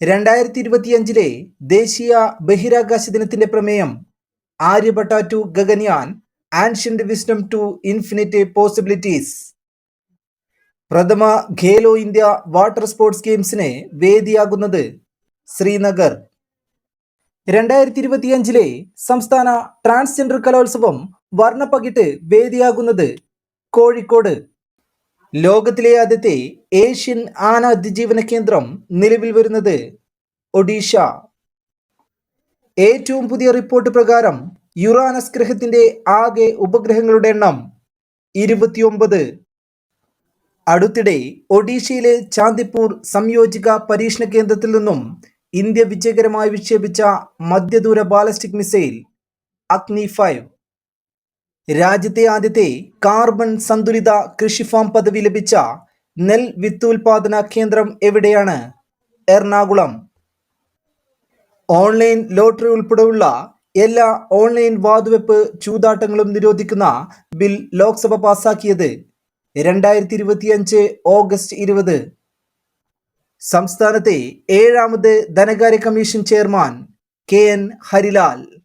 രണ്ടായിരത്തി ഇരുപത്തിയഞ്ചിലെ ദേശീയ ബഹിരാകാശ ദിനത്തിന്റെ പ്രമേയം Aryabhata to Gaganyaan ancient wisdom to infinite possibilities പ്രഥമ ഖേലോ ഇന്ത്യ വാട്ടർ സ്പോർട്സ് ഗെയിംസിന് വേദിയാകുന്നത് ശ്രീനഗർ. രണ്ടായിരത്തി ഇരുപത്തിയഞ്ചിലെ സംസ്ഥാന ട്രാൻസ്ജെൻഡർ കലോത്സവം വർണപ്പകിട്ട് വേദിയാകുന്നത് കോഴിക്കോട്. ലോകത്തിലെ ആദ്യത്തെ ഏഷ്യൻ ആന അതിജീവന കേന്ദ്രം നിലവിൽ വരുന്നത് ഒഡീഷ. ഏറ്റവും പുതിയ റിപ്പോർട്ട് പ്രകാരം യുറാനസ് ഗ്രഹത്തിന്റെ ആകെ ഉപഗ്രഹങ്ങളുടെ എണ്ണം ഇരുപത്തിയൊമ്പത്. അടുത്തിടെ ഒഡീഷയിലെ ചാന്ദിപ്പൂർ സംയോജിക പരീക്ഷണ കേന്ദ്രത്തിൽ നിന്നും ഇന്ത്യ വിജയകരമായി വിക്ഷേപിച്ച മധ്യദൂര ബാലിസ്റ്റിക് മിസൈൽ അഗ്നി ഫൈവ്. രാജ്യത്തെ ആദ്യത്തെ കാർബൺ സന്തുലിത കൃഷി ഫാം പദവി ലഭിച്ച നെൽ വിത്തുൽപാദന കേന്ദ്രം എവിടെയാണ്? എറണാകുളം. ഓൺലൈൻ ലോട്ടറി ഉൾപ്പെടെയുള്ള എല്ലാ ഓൺലൈൻ വാതുവെപ്പ് ചൂതാട്ടങ്ങളും നിരോധിക്കുന്ന ബിൽ ലോക്സഭ പാസാക്കിയത് രണ്ടായിരത്തി ഇരുപത്തിയഞ്ച് ഓഗസ്റ്റ് ഇരുപത്. സംസ്ഥാനത്തെ ഏഴാമത് ധനകാര്യ commission chairman K N Harilal.